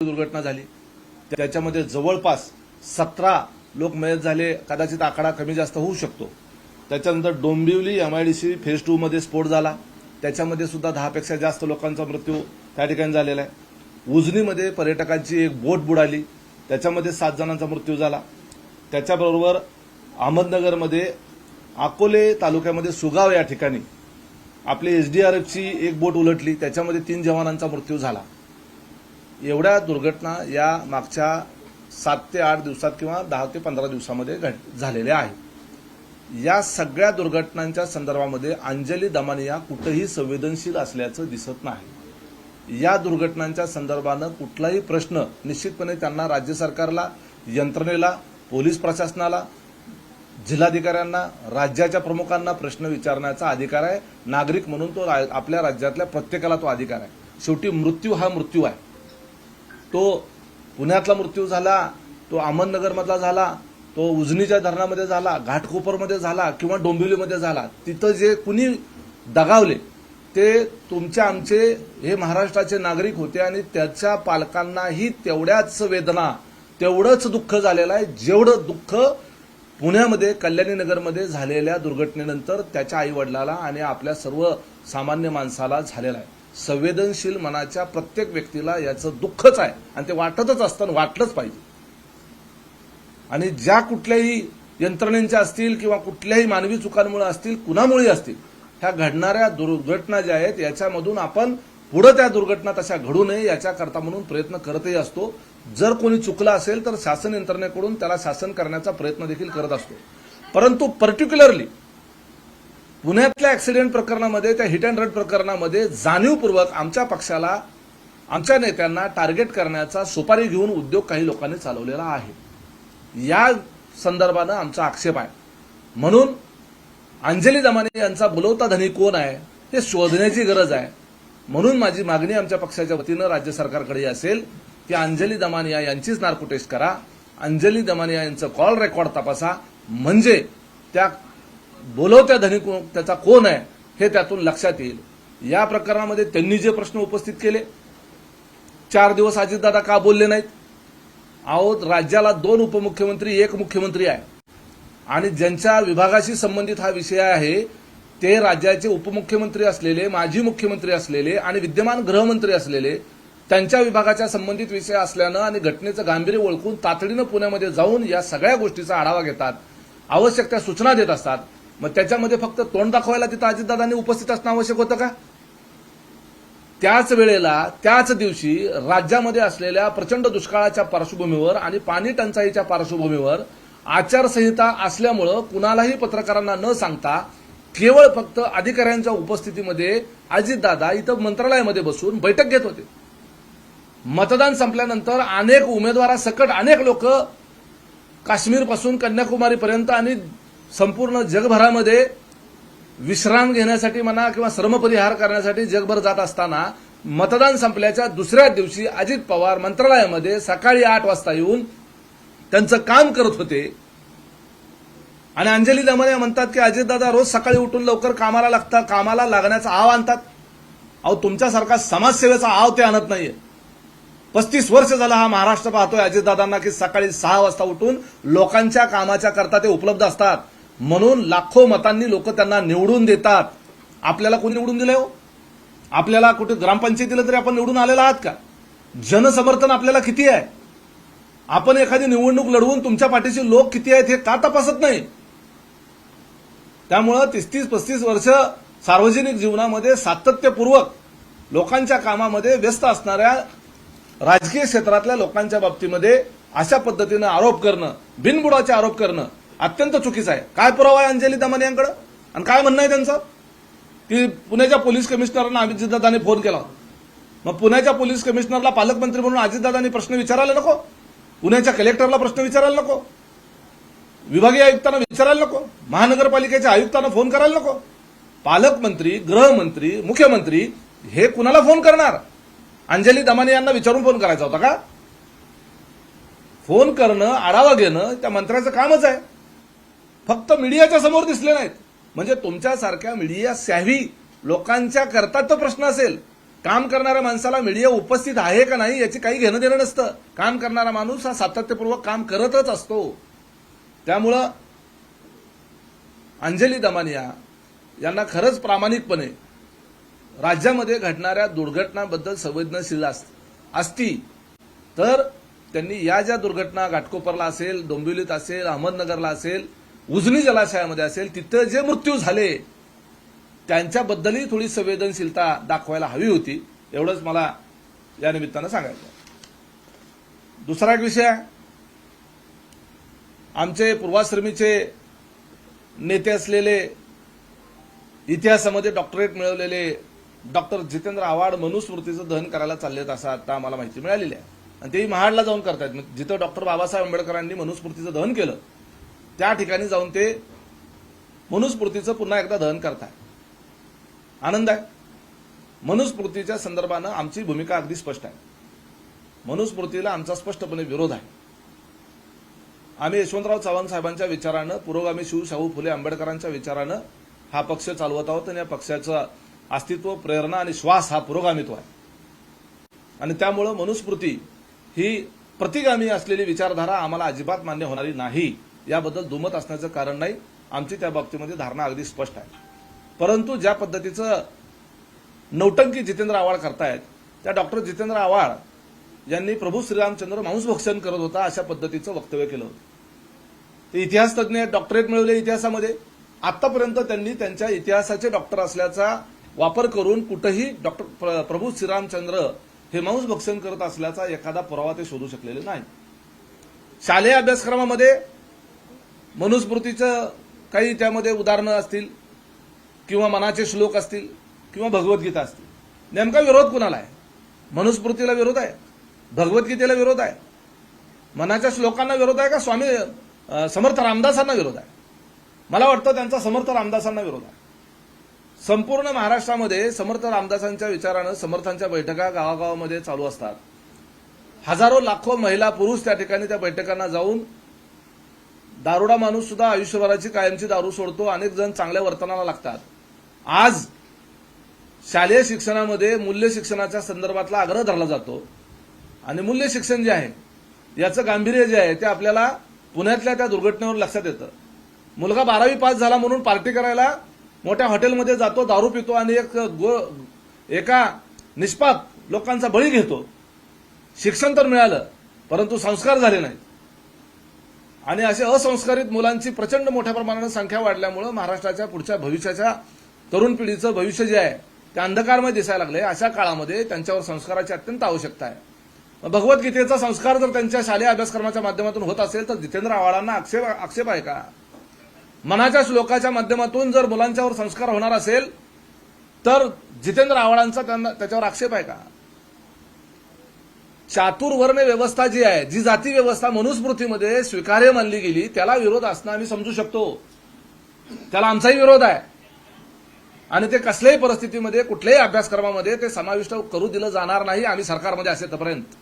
दुर्घटना झाली. त्याच्यामध्ये जवळपास सतरा लोक मयत झाले. कदाचित आकडा कमी जास्त होऊ शकतो. त्याच्यानंतर डोंबिवली एमआयडीसी फेज टू मध्ये स्फोट झाला. त्याच्यामध्ये सुद्धा दहापेक्षा जास्त लोकांचा मृत्यू त्या ठिकाणी झालेला आहे. उजनीमध्ये पर्यटकांची एक बोट बुडाली. त्याच्यामध्ये सात जणांचा मृत्यू झाला. त्याच्याबरोबर अहमदनगरमध्ये अकोले तालुक्यामध्ये सुगाव या ठिकाणी आपली एसडीआरएफची एक बोट उलटली. त्याच्यामध्ये तीन जवानांचा मृत्यू झाला. एवढ्या दुर्घटना या मागच्या सात ते आठ दिवसात किंवा दहा ते पंधरा दिवसामध्ये घट झालेल्या आहेत. या सगळ्या दुर्घटनांच्या संदर्भामध्ये अंजली दमानिया कुठंही संवेदनशील असल्याचं दिसत नाही. या दुर्घटनांच्या संदर्भानं कुठलाही प्रश्न निश्चितपणे त्यांना राज्य सरकारला यंत्रणेला पोलीस प्रशासनाला जिल्हाधिकाऱ्यांना राज्याच्या प्रमुखांना प्रश्न विचारण्याचा अधिकार आहे. नागरिक म्हणून तो आपल्या राज्यातल्या प्रत्येकाला तो अधिकार आहे. शेवटी मृत्यू हा मृत्यू आहे. तो पुण्यातला मृत्यू झाला तो अहमदनगरमधला झाला तो उजनीच्या धरणामध्ये झाला घाटकोपरमध्ये झाला किंवा डोंबिवलीमध्ये झाला तिथं जे कुणी दगावले ते तुमचे आमचे हे महाराष्ट्राचे नागरिक होते आणि त्याच्या पालकांनाही तेवढ्याच वेदना तेवढंच दुःख झालेलं आहे जेवढं दुःख पुण्यामध्ये कल्याणी नगरमध्ये झालेल्या दुर्घटनेनंतर त्याच्या आई वडिलाला आणि आपल्या सर्व सामान्य माणसाला झालेला आहे. संवेदनशील मनाच्या प्रत्येक व्यक्तीला याचं दुःखच आहे. आणि ते वाटतच असतं आणि वाटलंच पाहिजे. आणि ज्या कुठल्याही यंत्रणेच्या असतील किंवा कुठल्याही मानवी चुकांमुळे असतील कुणामुळे असतील ह्या घडणाऱ्या दुर्घटना ज्या आहेत याच्यामधून आपण पुढे त्या दुर्घटना तशा घडू नये याच्याकरता म्हणून प्रयत्न करतही असतो. जर कोणी चुकला असेल तर शासन यंत्रणेकडून त्याला शासन करण्याचा प्रयत्न देखील करत असतो. परंतु पर्टिक्युलरली पुण्यातल्या ऍक्सिडेंट प्रकरणामध्ये त्या हिट अँड रन प्रकरणामध्ये जाणीवपूर्वक आमच्या पक्षाला आमच्या नेत्यांना टार्गेट करण्याचा सुपारी घेऊन उद्योग काही लोकांनी चालवलेला आहे. या संदर्भानं आमचा आक्षेप आहे. म्हणून अंजली दमाने यांचा बोलवता धनी कोण आहे हे शोधण्याची गरज आहे. म्हणून माझी मागणी आमच्या पक्षाच्या वतीनं राज्य सरकारकडे असेल की अंजली दमानिया यांचीच नार्को टेस्ट करा. अंजली दमानिया यांचं कॉल रेकॉर्ड तपासा. म्हणजे त्या बोलवत्या धनी त्याचा कोण आहे हे त्यातून लक्षात येईल. या प्रकरणामध्ये त्यांनी जे प्रश्न उपस्थित केले चार दिवस अजितदादा का बोलले नाहीत? अहो राज्याला दोन उपमुख्यमंत्री एक मुख्यमंत्री आहे. आणि ज्यांच्या विभागाशी संबंधित हा विषय आहे ते राज्याचे उपमुख्यमंत्री असलेले माजी मुख्यमंत्री असलेले आणि विद्यमान गृहमंत्री असलेले त्यांच्या विभागाच्या संबंधित विषय असल्यानं आणि घटनेचं गांभीर्य ओळखून तातडीनं पुण्यामध्ये जाऊन या सगळ्या गोष्टीचा आढावा घेतात आवश्यक त्या सूचना देत असतात. मग त्याच्यामध्ये फक्त तोंड दाखवायला तिथं अजितदादांनी उपस्थित असणं आवश्यक होतं का? त्याच वेळेला त्याच दिवशी राज्यामध्ये असलेल्या प्रचंड दुष्काळाच्या पार्श्वभूमीवर आणि पाणी टंचाईच्या पार्श्वभूमीवर आचारसंहिता असल्यामुळं कुणालाही पत्रकारांना न सांगता केवळ फक्त अधिकाऱ्यांच्या उपस्थितीमध्ये अजितदादा इथं मंत्रालयामध्ये बसून बैठक घेत होते. मतदान संपल्यानंतर अनेक उमेदवारासकट अनेक लोक काश्मीरपासून कन्याकुमारीपर्यंत आणि संपूर्ण जगभरामध्ये विश्राम घेण्यासाठी म्हणा किंवा श्रमपरिहार करण्यासाठी जगभर जात असताना मतदान संपल्याच्या दुसऱ्या दिवशी अजित पवार मंत्रालयामध्ये सकाळी आठ वाजता येऊन त्यांचं काम करत होते. आणि अंजली दमाने म्हणतात की अजितदादा रोज सकाळी उठून लवकर कामाला लागतात कामाला लागण्याचा आव आणतात. अहो तुमच्यासारखा समाजसेवेचा आव ते आणत नाहीये. पस्तीस वर्ष झालं हा महाराष्ट्र पाहतोय अजितदादांना की सकाळी सहा वाजता उठून लोकांच्या कामाच्या करता ते उपलब्ध असतात. म्हणून लाखो मतांनी लोक त्यांना निवडून देतात. आपल्याला कोणी निवडून दिलंय हो? आपल्याला कुठे ग्रामपंचायतीला तरी आपण निवडून आलेला आहात का? जनसमर्थन आपल्याला किती आहे? आपण एखादी निवडणूक लढवून तुमच्या पाठीशी लोक किती आहेत हे का तपासत नाही? त्यामुळं तीस तीस पस्तीस वर्ष सार्वजनिक जीवनामध्ये सातत्यपूर्वक लोकांच्या कामामध्ये व्यस्त असणाऱ्या राजकीय क्षेत्रातल्या लोकांच्या बाबतीमध्ये अशा पद्धतीनं आरोप करणं बिनबुडाचे आरोप करणं अत्यंत चुकीचं आहे. काय पुरावा आहे अंजली दमन यांकडे? आणि काय म्हणणं आहे त्यांचं? की पुण्याच्या पोलीस कमिशनरना अजितदादांनी फोन केला मग पुण्याच्या पोलीस कमिशनरला पालकमंत्री म्हणून अजितदादांनी प्रश्न विचारायला नको. पुण्याच्या कलेक्टरला प्रश्न विचारायला नको. विभागीय आयुक्तांना विचारायला नको. महानगरपालिकेच्या आयुक्तांना फोन करायला नको. पालकमंत्री गृहमंत्री मुख्यमंत्री हे कुणाला फोन करणार? अंजली दमाने यांना विचारून फोन करायचा होता का? फोन करणं आढावा घेणं त्या मंत्र्याचं कामच आहे. फक्त मीडियाच्या समोर दिसले नाहीत. म्हणजे तुमच्यासारख्या मीडिया सॅव्ही लोकांच्या करता तो प्रश्न असेल. काम करणाऱ्या माणसाला मीडिया उपस्थित आहे का नाही याची काही घेणं देणं नसतं. काम करणारा माणूस हा सातत्यपूर्वक काम करतच असतो. त्यामुळं अंजली दमानिया यांना खरंच प्रामाणिकपणे राज्यामध्ये घडणाऱ्या दुर्घटनांबद्दल संवेदनशील असती. तर त्यांनी या ज्या दुर्घटना घाटकोपरला असेल डोंबिवलीत असेल अहमदनगरला असेल उजनी जलाशयामध्ये असेल तिथं जे मृत्यू झाले त्यांच्याबद्दलही थोडी संवेदनशीलता दाखवायला हवी होती. एवढंच मला या निमित्तानं सांगायचं दुसरा एक विषय आमचे पूर्वाश्रमीचे नेते असलेले इतिहासामध्ये डॉक्टरेट मिळवलेले डॉक्टर जितेंद्र आव्हाड मनुस्मृतीचं दहन करायला चाललेत असं आता आम्हाला माहिती मिळालेली आहे. आणि तेही महाडला जाऊन करतायत. जिथं डॉक्टर बाबासाहेब आंबेडकरांनी मनुस्मृतीचं दहन केलं त्या ठिकाणी जाऊन ते मनुस्मृतीचं पुन्हा एकदा दहन करताय. आनंद आहे. मनुस्मृतीच्या संदर्भानं आमची भूमिका अगदी स्पष्ट आहे. मनुस्मृतीला आमचा स्पष्टपणे विरोध आहे. आम्ही यशवंतराव चव्हाण साहेबांच्या विचारानं पुरोगामी शिव शाहू फुले आंबेडकरांच्या विचारानं हा पक्ष चालवत आहोत आणि या पक्षाचं अस्तित्व प्रेरणा आणि श्वास हा पुरोगामित्व आहे. आणि त्यामुळं मनुस्मृती ही प्रतिगामी असलेली विचारधारा आम्हाला अजिबात मान्य होणारी नाही. याबद्दल दुमत असण्याचं कारण नाही. आमची त्या बाबतीमध्ये धारणा अगदी स्पष्ट आहे. परंतु ज्या पद्धतीचं नौटंकी जितेंद्र आव्हाड करतायत त्या डॉक्टर जितेंद्र आव्हाड यांनी प्रभू श्रीरामचंद्र मांसभक्षण करत होता अशा पद्धतीचं वक्तव्य केलं होतं. ते इतिहासतज्ञ डॉक्टरेट मिळवले इतिहासामध्ये. आतापर्यंत त्यांनी त्यांच्या इतिहासाचे डॉक्टर असल्याचा वापर करून कुठंही डॉक्टर प्र- प्रभू श्रीरामचंद्र हे मांसभक्षण करत असल्याचा एखादा पुरावा ते शोधू शकलेले नाही. शालेय अभ्यासक्रमामध्ये मनुस्मृतीचं काही त्यामध्ये उदाहरणं असतील किंवा मनाचे श्लोक असतील किंवा भगवद्गीता असतील. नेमका विरोध कुणाला आहे? मनुस्मृतीला विरोध आहे? भगवद्गीतेला विरोध आहे? मनाच्या श्लोकांना विरोध आहे का? स्वामी समर्थ रामदासांना विरोध आहे? मला वाटतं त्यांचा समर्थ रामदासांना विरोध आहे. संपूर्ण महाराष्ट्रामध्ये समर्थ रामदासांच्या विचारानं समर्थांच्या बैठका गावागावामध्ये चालू असतात. हजारो लाखो महिला पुरुष त्या ठिकाणी त्या बैठकांना जाऊन दारुडा माणूस सुद्धा आयुष्यभराची कायमची दारू सोडतो अनेक जण चांगल्या वर्तनाला लागतात. आज शालेय शिक्षणामध्ये मूल्य शिक्षणाच्या संदर्भातला आग्रह धरला जातो. आणि मूल्य शिक्षण जे आहे याचं गांभीर्य जे आहे ते आपल्याला पुण्यातल्या त्या दुर्घटनेवर लक्षात येतं. मुलगा बारावी पास झाला म्हणून पार्टी करायला मोठ्या हॉटेलमध्ये जातो दारू पितो आणि एक गो एका निष्पाप लोकांचा बळी घेतो. शिक्षण तर मिळालं परंतु संस्कार झाले नाहीत. आणि असे असंस्कारित मुलांची प्रचंड मोठ्या प्रमाणात संख्या वाढल्यामुळे महाराष्ट्राच्या पुढच्या भविष्याच्या तरुण पिढीचं भविष्य जे आहे ते अंधकारमय दिसायला लागले अशा काळामध्ये त्यांच्यावर संस्काराची अत्यंत आवश्यकता आहे. भगवद्गीतेचा संस्कार जर त्यांच्या शालेय अभ्यासक्रमाच्या माध्यमातून होत असेल तर जितेंद्र आव्हाडांना आक्षेप आक्षेप आहे का? मनाच्या श्लोकाच्या माध्यमातून जर मुलांच्यावर संस्कार होणार असेल तर जितेंद्र आव्हाडांचा त्यांना त्याच्यावर आक्षेप आहे का? चातुर्वर्ण व्यवस्था जी आहे जी जाती व्यवस्था मनुस्मृतीमध्ये स्वीकार्य मानली गेली त्याला विरोध असणं आम्ही समजू शकतो. त्याला आमचाही विरोध आहे. आणि ते कसल्याही परिस्थितीमध्ये कुठल्याही अभ्यासक्रमामध्ये ते समाविष्ट करू दिलं जाणार नाही आम्ही सरकारमध्ये असेपर्यंत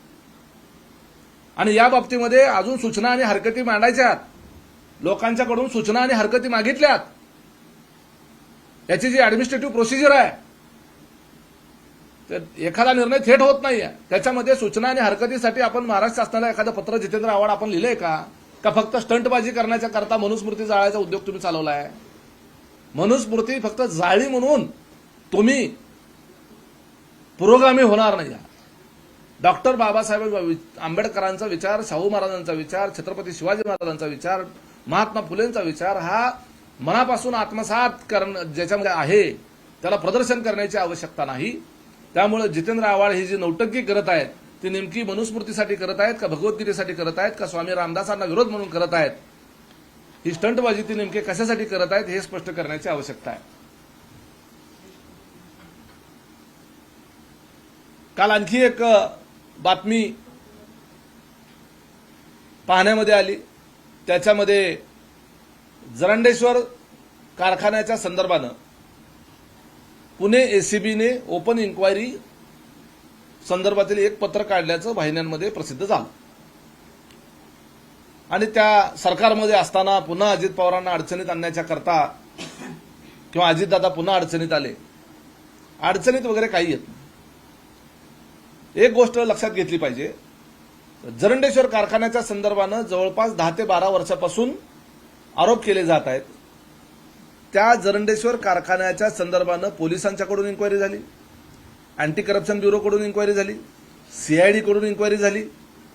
आणि या बाबतीमध्ये अजून सूचना आणि हरकती मांडायच्यात. लोकांच्याकडून सूचना आणि हरकती मागितल्यात. याची जी ऍडमिनिस्ट्रेटिव्ह प्रोसिजर आहे एखादा निर्णय थेट होत नाहीये. त्याच्यामध्ये सूचना आणि हरकतीसाठी आपण महाराष्ट्र शासनाला एखादं पत्र जितेंद्र आव्हाड आपण लिहिलंय का? का फक्त स्टंटबाजी करण्याच्या करता मनुस्मृती जाळायचा उद्योग तुम्ही चालवलाय? मनुस्मृती फक्त जाळी म्हणून तुम्ही पुरोगामी होणार नाही. डॉक्टर बाबासाहेब आंबेडकरांचा विचार शाहू महाराजांचा विचार छत्रपती शिवाजी महाराजांचा विचार महात्मा फुलेंचा विचार हा मनापासून आत्मसात करण ज्याच्यामध्ये आहे त्याला प्रदर्शन करण्याची आवश्यकता नाही. त्यामुळे जितेंद्र आव्हाड ही जी नौटंकी करत आहेत ती नेमकी मनुस्मृतीसाठी करत आहेत का भगवद्गीतेसाठी करत आहेत का स्वामी रामदासांना विरोध म्हणून करत आहेत? ही स्टंटबाजी ती नेमके कशासाठी करत आहेत हे स्पष्ट करण्याची आवश्यकता आहे. काल आणखी एक बातमी पाहण्यामध्ये आली. त्याच्यामध्ये जरंडेश्वर कारखान्याच्या संदर्भानं पुणे एसीबीने ओपन इन्क्वायरी संदर्भातील एक पत्र काढल्याचं वाहिन्यांमध्ये प्रसिद्ध झालं. आणि त्या सरकारमध्ये असताना पुन्हा अजित पवारांना अडचणीत आणण्याच्या करता किंवा अजितदादा पुन्हा अडचणीत आले. अडचणीत वगैरे काही येत नाही. एक गोष्ट लक्षात घेतली पाहिजे. जरंडेश्वर कारखान्याच्या संदर्भानं जवळपास दहा ते बारा वर्षापासून आरोप केले जात आहेत. त्या जरंडेश्वर कारखान्याच्या संदर्भानं पोलिसांच्याकडून इन्क्वायरी झाली. अँटी करप्शन ब्युरोकडून इन्क्वायरी झाली. सीआयडीकडून इन्क्वायरी झाली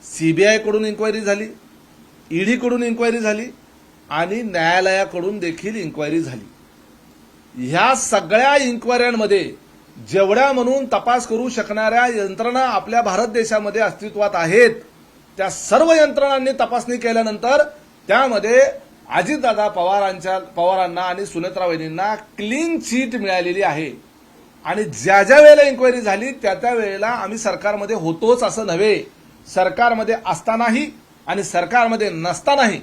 सीबीआयकडून इन्क्वायरी झाली. ईडीकडून इन्क्वायरी झाली. आणि न्यायालयाकडून देखील इन्क्वायरी झाली. ह्या सगळ्या इन्क्वायऱ्यांमध्ये जेवढ्या म्हणून तपास करू शकणाऱ्या यंत्रणा आपल्या भारत देशामध्ये अस्तित्वात आहेत त्या सर्व यंत्रणांनी तपासणी केल्यानंतर त्यामध्ये अजितदादा पवारांच्या पवारांना आणि सुनेत्रा वहिनींना क्लीन चिट मिळालेली आहे. आणि ज्या ज्या वेळेला इन्क्वायरी झाली त्या त्या वेळेला आम्ही सरकारमध्ये होतोच असं नव्हे. सरकारमध्ये असतानाही आणि सरकारमध्ये नसतानाही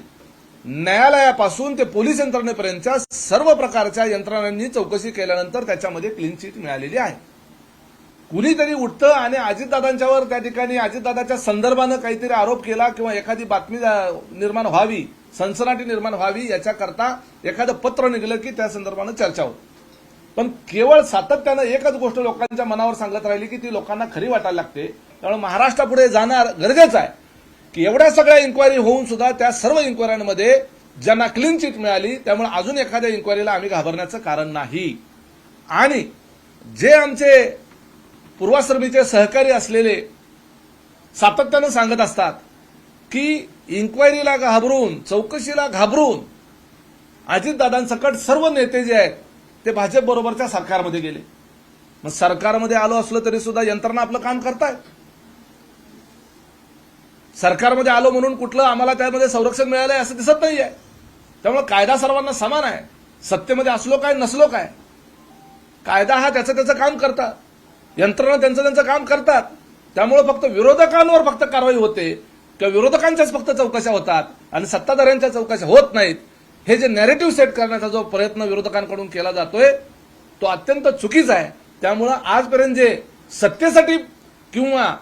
न्यायालयापासून ते पोलीस यंत्रणेपर्यंतच्या सर्व प्रकारच्या यंत्रणांनी चौकशी केल्यानंतर त्याच्यामध्ये क्लीन चिट मिळालेली आहे. कुणीतरी उठतं आणि अजितदादांच्यावर त्या ठिकाणी अजितदादाच्या संदर्भानं काहीतरी आरोप केला किंवा एखादी बातमी निर्माण व्हावी सनसनाटी निर्माण व्हावी याच्याकरता एखादं पत्र निघलं की त्या संदर्भानं चर्चा होते. पण केवळ सातत्यानं एकच गोष्ट लोकांच्या मनावर सांगत राहिली की ती लोकांना खरी वाटायला लागते. त्यामुळे महाराष्ट्रापुढे जाणार गरजेचं आहे. की एवढ्या सगळ्या इन्क्वायरी होऊन सुद्धा त्या सर्व इन्क्वायऱ्यांमध्ये ज्यांना क्लीन चिट मिळाली त्यामुळे अजून एखाद्या इन्क्वायरीला आम्ही घाबरण्याचं कारण नाही. आणि जे आमचे पूर्वाश्रमीचे सहकारी असलेले सातत्यानं सांगत असतात की इन्क्वायरीला घाबरून चौकशीला घाबरून अजितदादांसकट सर्व नेते जे आहेत ते भाजप बरोबरच्या सरकारमध्ये गेले. मग सरकारमध्ये आलो असलो तरी सुद्धा यंत्रणा आपलं काम करतायत. सरकारमध्ये आलो म्हणून कुठलं आम्हाला त्यामध्ये संरक्षण मिळालं आहे असं दिसत आहे त्यामुळे कायदा सर्वांना समान आहे. सत्तेमध्ये असलो काय नसलो काय. कायदा हा त्याचं त्याचं काम करतात यंत्रणा त्यांचं त्यांचं काम करतात. त्यामुळे फक्त विरोधकांवर फक्त कारवाई होते. किंवा विरोधकांच्याच फक्त चौकशा होतात. आणि सत्ताधाऱ्यांच्या चौकशा होत नाहीत. हे जे नॅरेटिव्ह सेट करण्याचा जो प्रयत्न विरोधकांकडून केला जातोय तो अत्यंत चुकीचा आहे. त्यामुळं आजपर्यंत जे सत्तेसाठी किंवा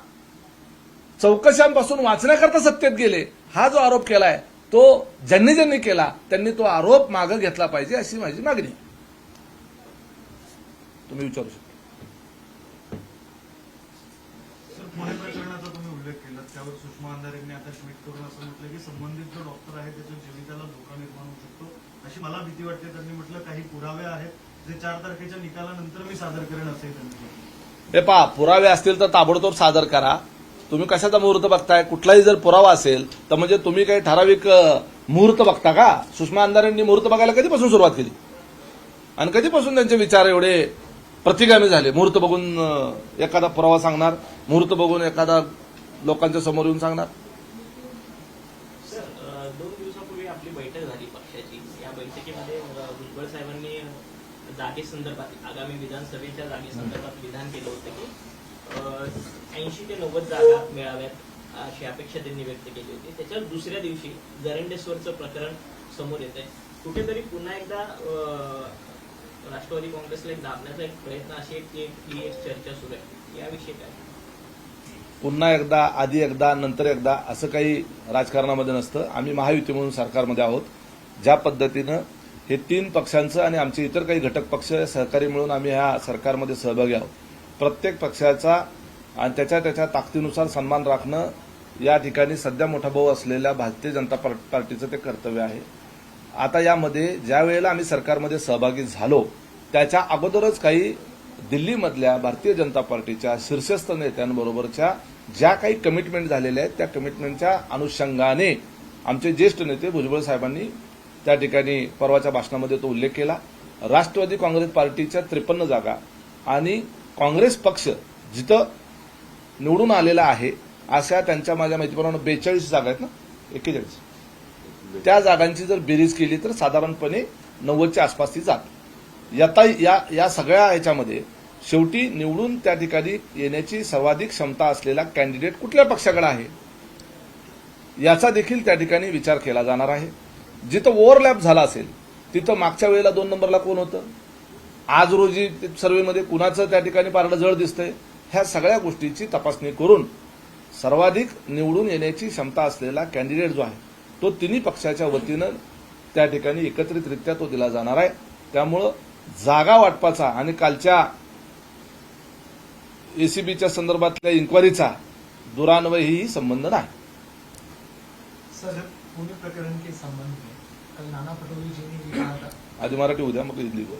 चौकशांपासून वाचण्याकरता सत्तेत गेले हा जो आरोप केलाय तो ज्यांनी ज्यांनी केला त्यांनी तो आरोप मागे घेतला पाहिजे अशी माझी मागणी तुम्ही विचारू शकता सर पुणे प्रकरणाचा तुम्ही उल्लेख केला. त्यावर सुषमा अंधारेंनी आता ट्विट करून असं म्हटलं की संबंधित जो डॉक्टर आहे त्याच्या जीविताला धोका निर्माण होऊ शकतो. अशी मला भीती वाटते. त्यांनी म्हटलं काही पुरावे आहेत. जे चार तारखेच्या निकालानंतर मी सादर करेन असंही त्यांनी हे पहा पुरावे असतील तर ताबडतोब सादर करा. तुम्ही कशाचा मुहूर्त बघताय? कुठलाही जर पुरावा असेल तर म्हणजे तुम्ही काही ठराविक मुहूर्त बघता का? सुषमा अंधारेंनी मुहूर्त बघायला कधीपासून सुरुवात केली? आणि कधीपासून त्यांचे विचार एवढे प्रतिगामी झाले. मुहूर्त बघून एखादा पुरावा सांगणार मुहूर्त बघून एखादा लोकांच्या समोर येऊन सांगणार. दोन दिवसापूर्वी आपली बैठक झाली पक्षाची. या बैठकीमध्ये भुजबळ साहेबांनी जागेसंदर्भात आगामी विधानसभेच्या जागेसंदर्भात विधान केलं होतं की ऐंशी ते नव्वद जागा मिळाव्यात अशी अपेक्षा त्यांनी व्यक्त केली होती. त्याच्यावर दुसऱ्या दिवशी जरंडेश्वरचं प्रकरण समोर येत आहे कुठेतरी पुन्हा एकदा राष्ट्रवादी काँग्रेसला एक दाबण्याचा एक प्रयत्न अशी एक एक- एक चर्चा सुरू आहे. याविषयी काय? पुन्हा एकदा आधी एकदा नंतर एकदा असं काही राजकारणामध्ये नसतं. आम्ही महायुती म्हणून सरकारमध्ये आहोत. ज्या पद्धतीनं हे तीन पक्षांचं आणि आमचे इतर काही घटक पक्ष सहकारी मिळून आम्ही ह्या सरकारमध्ये सहभागी आहोत. प्रत्येक पक्षाचा आणि त्याच्या त्याच्या ताकदीनुसार सन्मान राखणं या ठिकाणी सध्या मोठा भाऊ असलेल्या भारतीय जनता पार्टीचं ते कर्तव्य आहे. आता यामध्ये ज्या वेळेला आम्ही सरकारमध्ये सहभागी झालो त्याच्या अगोदरच काही दिल्लीमधल्या भारतीय जनता पार्टीच्या शीर्षस्थ नेत्यांबरोबरच्या ज्या काही कमिटमेंट झालेल्या आहेत त्या कमिटमेंटच्या अनुषंगाने आमचे ज्येष्ठ नेते भुजबळ साहेबांनी त्या ठिकाणी परवाच्या भाषणामध्ये तो उल्लेख केला. राष्ट्रवादी काँग्रेस पार्टीच्या त्रेपन्न जागा आणि काँग्रेस पक्ष जिथं निवडून आलेला आहे अशा त्यांच्या माझ्या माहितीप्रमाणे बेचाळीस जागा आहेत ना? एक्केचाळीस. त्या जागांची जर बेरीज केली तर साधारणपणे नव्वदच्या आसपास ती जाते. यता या या सगळ्या याच्यामध्ये शेवटी निवडून त्या ठिकाणी येण्याची सर्वाधिक क्षमता असलेला कॅन्डिडेट कुठल्या पक्षाकडे आहे? याचा देखील त्या ठिकाणी विचार केला जाणार आहे. जिथं ओव्हरलॅप झाला असेल तिथं मागच्या वेळेला दोन नंबरला कोण होतं? आज रोजी सर्वेमध्ये कुणाचं त्या ठिकाणी पारडं जळ दिसतंय? ह्या सगळ्या गोष्टीची तपासणी करून सर्वाधिक निवडून येण्याची क्षमता असलेला कॅन्डिडेट जो आहे तो तिन्ही पक्षाच्या वतीनं त्या ठिकाणी एकत्रितरित्या तो दिला जाणार आहे. त्यामुळं जागा वाटपाचा आणि कालच्या एसीबीच्या संदर्भातल्या इन्क्वायरीचा दुरान्वयही संबंध नाही. सर पुणे प्रकरण के संबंध में कल नाना पटोले जी ने ये कहा था आधी मराठी उद्या मग हिंदी बोल.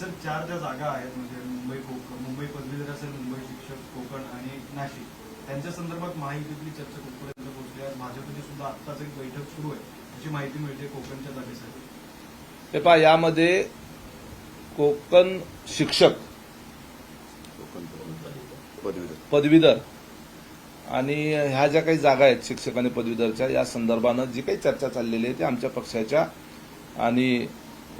सर चार ज्या जागा आहेत म्हणजे मुंबई कोकण मुंबई पदवीधर असेल मुंबई शिक्षक कोकण आणि नाशिक त्यांच्या संदर्भात माहितीतली चर्चा कुठपर्यंत भाजपची सुद्धा आत्ताच एक बैठक सुरू आहे अशी माहिती मिळते कोकणच्या जागेसाठी. हे पहा यामध्ये कोकण शिक्षक पदवीधर. आणि ह्या ज्या काही जागा आहेत शिक्षक आणि पदवीधरच्या या संदर्भानं जी काही चर्चा चाललेली आहे ती आमच्या पक्षाच्या आणि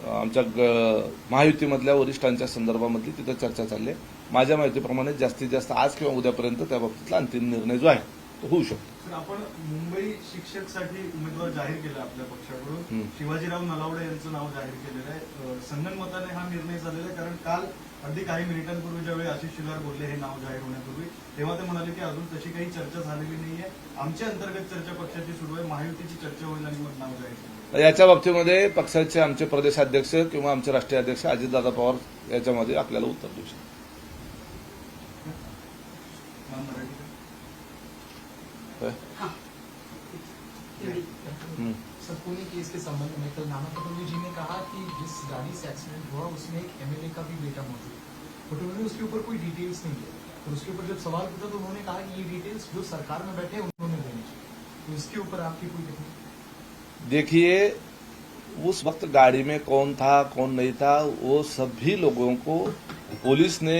आमच्या ग- महायुतीमधल्या वरिष्ठांच्या संदर्भामधली तिथं चर्चा चालली आहे. माझ्या माहितीप्रमाणे जास्तीत जास्त आज किंवा उद्यापर्यंत त्या बाबतीतला अंतिम निर्णय जो आहे तो होऊ शकतो. सर आपण मुंबई शिक्षकसाठी उमेदवार जाहीर केला आपल्या पक्षाकडून. शिवाजीराव नलावडे यांचं नाव जाहीर केलेलं आहे. संगनमताने हा निर्णय झालेला आहे कारण काल अगदी काही मिनिटांपूर्वी ज्यावेळी आशिष शिलार बोलले हे नाव जाहीर होण्यापूर्वी. तेव्हा ते म्हणाले की अजून तशी काही चर्चा झालेली नाहीये. आमच्या अंतर्गत चर्चा पक्षाची सुरू आहे. महायुतीची चर्चा होईल आणि मग नाव जाहीर याच्या बाबतीमध्ये पक्षाचे आमचे प्रदेशाध्यक्ष किंवा आमचे राष्ट्रीय अध्यक्ष अजितदादा पवार याच्यामध्ये आपल्याला उत्तर देऊ शकतात. पुणे केस के संबंध में, कल नाना पटोले जी ने कहा कि जिस गाड़ी से एक्सीडेंट हुआ, उसमें एक एमएलए का भी बेटा मौजूद पटोले ने उसके ऊपर कोई डिटेल्स नहीं दिए तो उसके ऊपर जब सवाल पूछा तो उन्होंने कहा कि ये डिटेल्स जो सरकार में बैठे उन्होंने देनी चाहिए। तो इसके ऊपर आपकी कोई टिप्पणी? देखिए, उस वक्त गाड़ी में कौन था, कौन नहीं था, वो सभी लोगों को पुलिस ने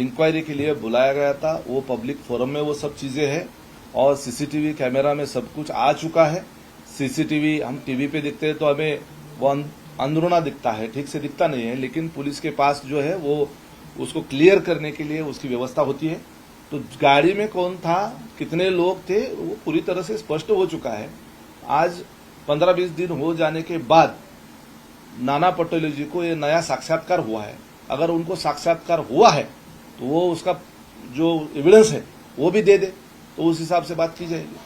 इंक्वायरी के लिए बुलाया गया था। वो पब्लिक फोरम में वो सब चीज़ें हैं और सीसीटीवी कैमरा में सब कुछ आ चुका है। सीसीटीवी, हम टीवी पे देखते हैं तो हमें वो अं- अंदरूना दिखता है, ठीक से दिखता नहीं है, लेकिन पुलिस के पास जो है वो, उसको क्लियर करने के लिए उसकी व्यवस्था होती है। तो गाड़ी में कौन था, कितने लोग थे, वो पूरी तरह से स्पष्ट हो चुका है। आज पंद्रह बीस दिन हो जाने के बाद नाना पटोले जी को ये नया साक्षात्कार हुआ है। अगर उनको साक्षात्कार हुआ है तो वो उसका जो एविडेंस है, वो भी दे दे तो उस हिसाब से बात की जाएगी।